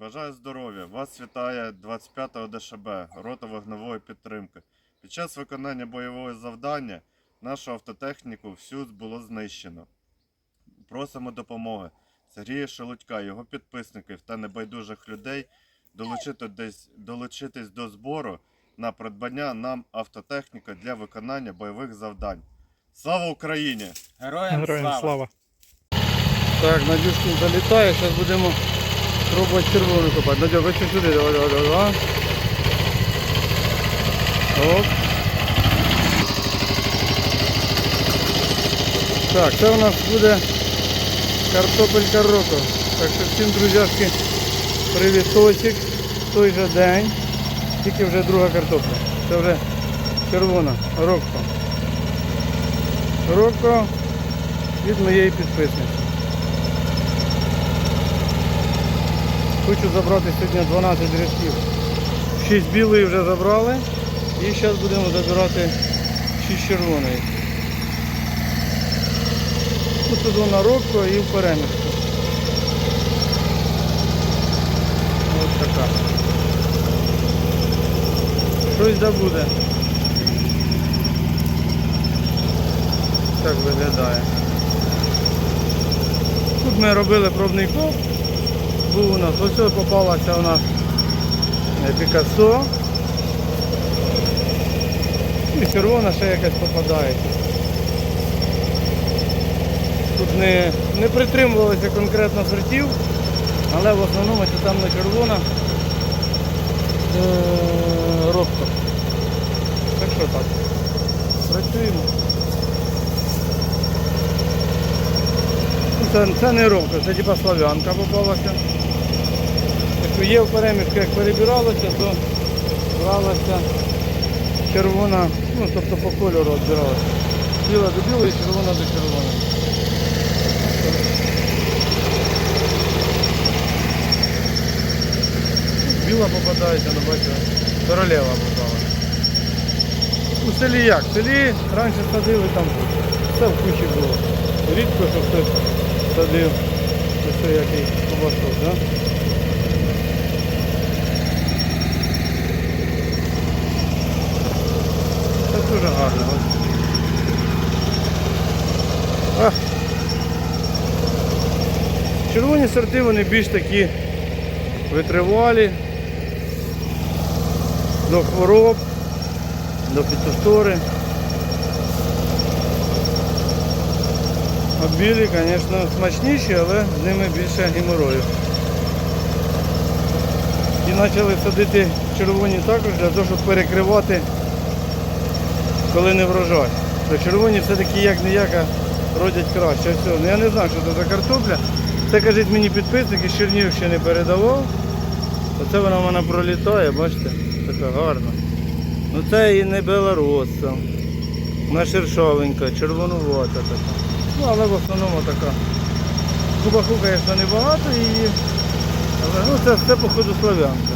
Бажаю здоров'я! Вас вітає 25-го ДШБ, рота вогневої підтримки. Під час виконання бойового завдання нашу автотехніку всю було знищено. Просимо допомоги Сергія Шелудька, його підписників та небайдужих людей долучити десь, долучитись до збору на придбання нам автотехніки для виконання бойових завдань. Слава Україні! Героям, Героям слава! слава. Так, Надюшкин залітає, зараз будемо пробувати червону копати. Надя, ви сюди, давай, давай, давай. Оп. Так, це у нас буде картопелька року. Так що всім друзяшки привіточок. Той же день. Тільки вже друга картопля. Це вже червона, рокко. Рокко від моєї підписниці. Хочу забрати сьогодні 12 рядків. 6 білої вже забрали. І зараз будемо забирати 6 червоної. Тут тут вона рокко і в перемішку. Ось така. Щось да буде. Так виглядає. Тут ми робили пробний коп був у нас. Ось попалася у нас е, Пікассо. І червона ще якась попадається. Тут не, не притримувалися конкретно сортів, але в основному це там не червона е, робка. Так що так. Працюємо. Ну, Це, це не ромка, це типа слав'янка попалася. Є в перемішку, як перебиралося, то бралася червона, ну тобто по кольору відбиралася. Біла до білої, червона до червоної. Біла попадається, ну бачите, королева попала. У селі як? В селі раніше садили там все в кучі було. Рідко, що хтось садив. Ось який кубасок, так? Да? Дуже гарно. А. Червоні сорти вони більш такі витривалі до хвороб, до фітофтори. А білі, звісно, смачніші, але з ними більше геморою. І почали садити червоні також для того, щоб перекривати, коли не врожай. То червоні все-таки як не як родять краще. Ну, я не знаю, що це за картопля. Це, кажуть, мені підписник із Чернігівщини передавав. Оце вона в мене пролітає, бачите, така гарна. Ну це і не белоросса. Вона шершавенька, червонувата така. Ну, але в основному така. Кубаху, звісно, небагато її. Але ну, це все походу слав'янка.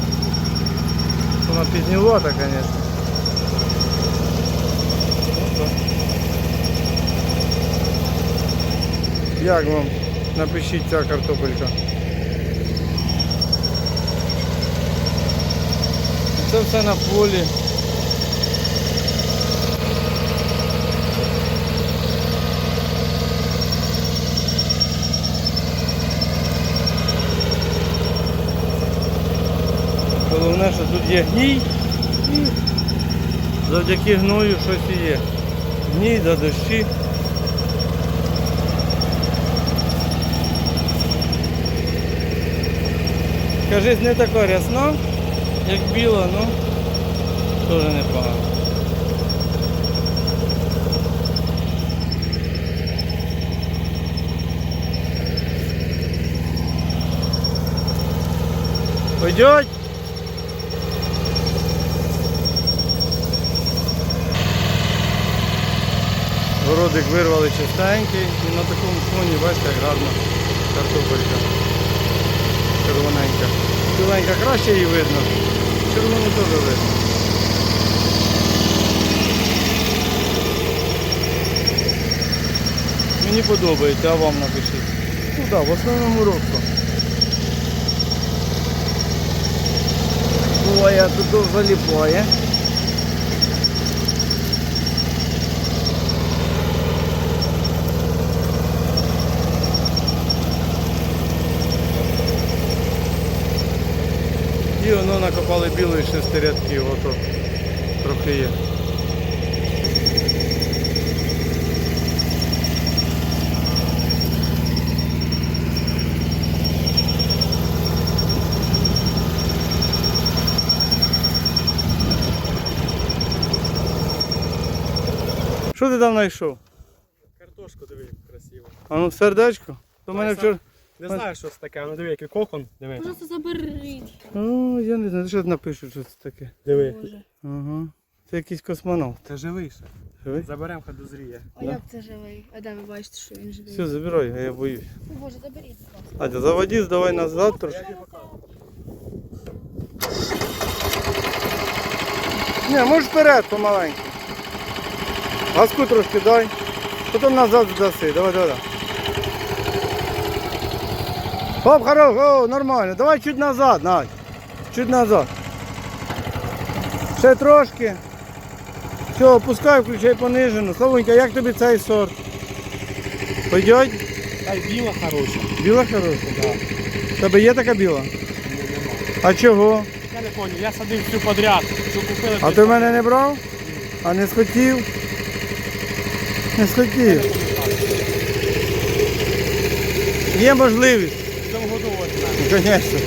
Вона пізнювата, звісно. Ну, так. Як вам? Напишіть ця картопелька. Це все на полі. Головне, що тут є гній і завдяки гною щось є. Гній до дощі. Кажись, не така рясна, як біла, ну теж непогано. Пойдет? Городик вирвали чистенький і на такому фоні, бачите, як гарно картопелька червоненька. Біленька краще її видно, червону теж видно. Мені подобається, а вам напишіть. Ну так, в основному робка. Ой, а тут заліпає. І воно накопали білої шестирядків, ото трохи є. Що ти там знайшов? Картошку диви, красиво. А ну сердечко? То мене вчора. Не знаю, що це таке, ну диви, який кокон. Диви. Просто заберіть. О, я не знаю, що напишу, що це таке. Диви. Боже. Ага. Це якийсь космонавт. Це живий ще. Живий? Заберемо, хай дозріє. А як це живий? А де ви бачите, що він живий? Все, забирай, а я боюсь. О, Боже, заберіть, будь ласка. Адя, заводи, давай назад трошки. Ні, можеш вперед помаленьку. Газку трошки дай. Потім назад здаси. Давай, давай. давай. Хоп, хорош, о, нормально. Давай чуть назад, Надь. Чуть назад. Ще трошки. Все, опускай, включай понижену. Славонька, як тобі цей сорт? Пойдет? Та й біла хороша. Біла хороша? В Тебе є така біла? Нема. А чого? Я не поняв, я садив всю подряд, що купили. А ти в мене не брав? А не схотів? Не схотів. Є можливість. В цьому году от Ну, Звісно.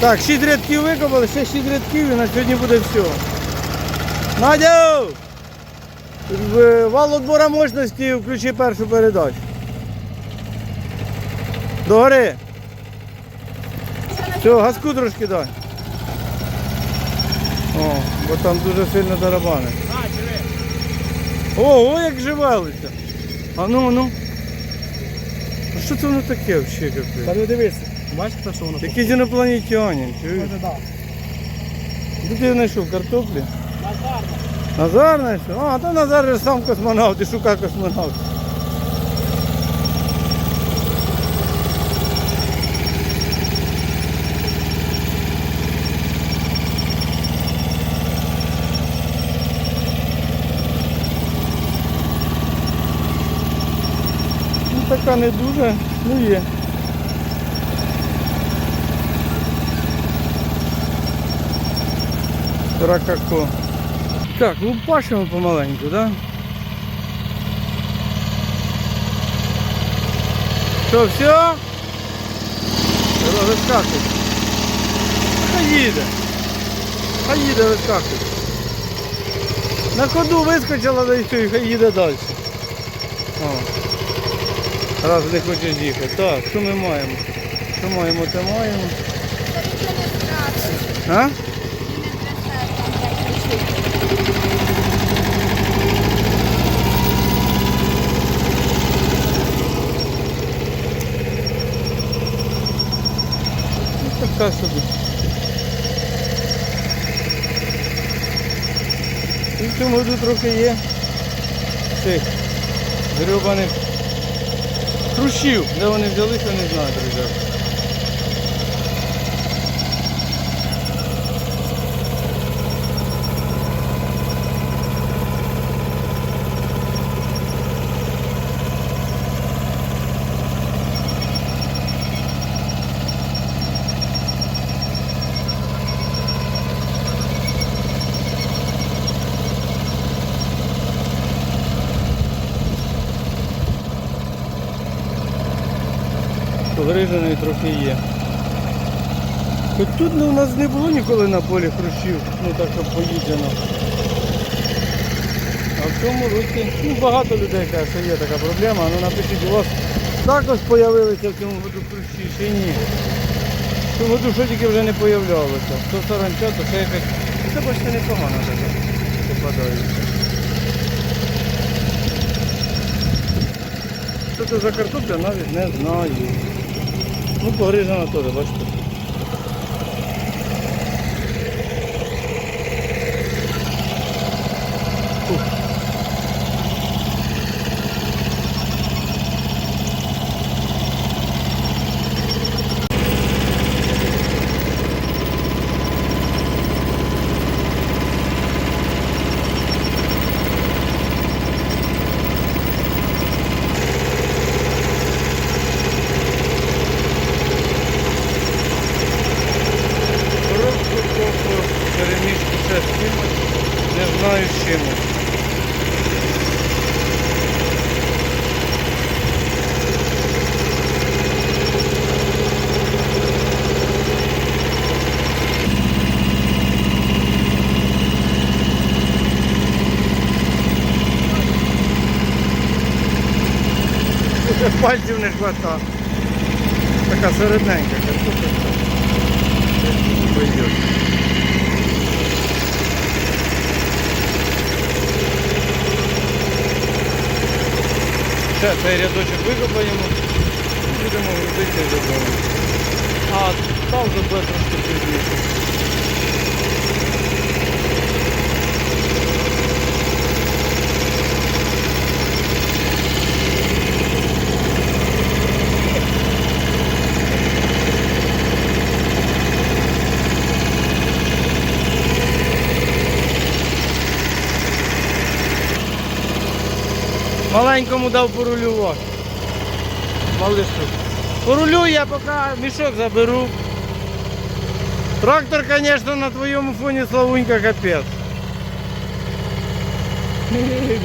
Так, 6 рядків викопали, ще 6 рядків і на сьогодні буде все. Надя! Вал отбора мощності включи першу передачу. Догори. Все, газку трошки дай. О, бо там дуже сильно тарабани. Диви. Ого, як живелися. А ну, ну. Що це воно таке взагалі? Та капець? ну дивись. Бачите, що воно? Якийсь інопланетянин, чуєш? Може, да. Де ти знайшов картоплі? Назарно. Назар знайшов? А, то Назар же сам космонавт і шукає космонавт. Така не дуже, ну є. Ракако. Так, ну лупашимо помаленьку, да? Що, все? Вискакуй. Хай їде. Хай їде вискакуй. На ходу вискочила да і і хай їде далі. О. Раз не хочеш їхати. Так, що ми маємо? Що маємо, те маємо. А? Ну, така собі. І в цьому трохи є цих грибаних хрущів. Де вони взялися, не знаю, друзі. Погриженої трохи є. Хоч тут ну, у нас не було ніколи на полі хрущів, ну так щоб поїджено. А в цьому році ну, багато людей каже, що є така проблема. Ну напишіть, у вас також з'явилися в цьому году хрущі чи ні. В цьому году що тільки вже не появлялося. То саранча, то ще якась. Це бачите непогано таке попадається. Що це за картопля, навіть не знаю. Ну, погрижена теж, бачите. Хватає. Така середненька картопелька. Ще цей рядочок викопаємо і будемо грузити додому. А там вже буде трошки пізніше. Маленькому дав порулювати. Малишу. Порулюй, я поки мішок заберу. Трактор, звісно, на твоєму фоні славунька капець.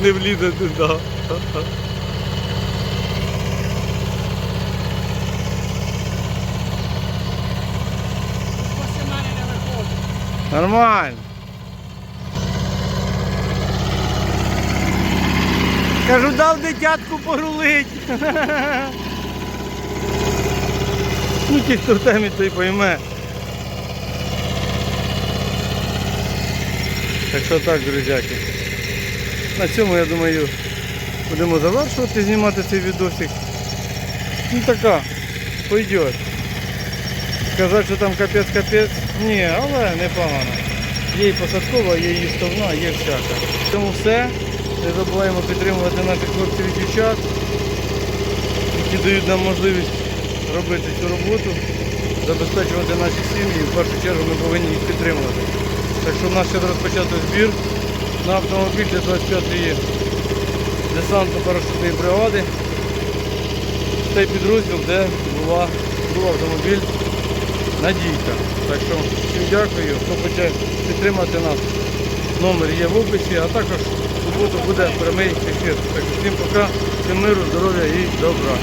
Не влізе туди. Після мене не виходить. Нормально. Кажу, дав дитятку порулить. Ну, ті, хто в темі, той пойме. Так що так, друзяки. На цьому, я думаю, будемо завершувати знімати цей відосик. Ну така, пойдет. Сказати, що там капець-капець, ні, але непогано. Є і посадкова, є і їстовна, є всяка. Тому все. Не забуваємо підтримувати наших хлопців і дівчат, які дають нам можливість робити цю роботу, забезпечувати наші сім'ї. В першу чергу ми повинні їх підтримувати. Так що в нас ще розпочато збір на автомобіль для 25-ї десантно-парашутної бригади. Цей підрозділ, де була, був автомобіль Надійка. Так що всім дякую, хто хоче підтримати нас. Номер є в описі, а також суботу буде прямий ефір. Так всім пока, всім миру, здоров'я і добра.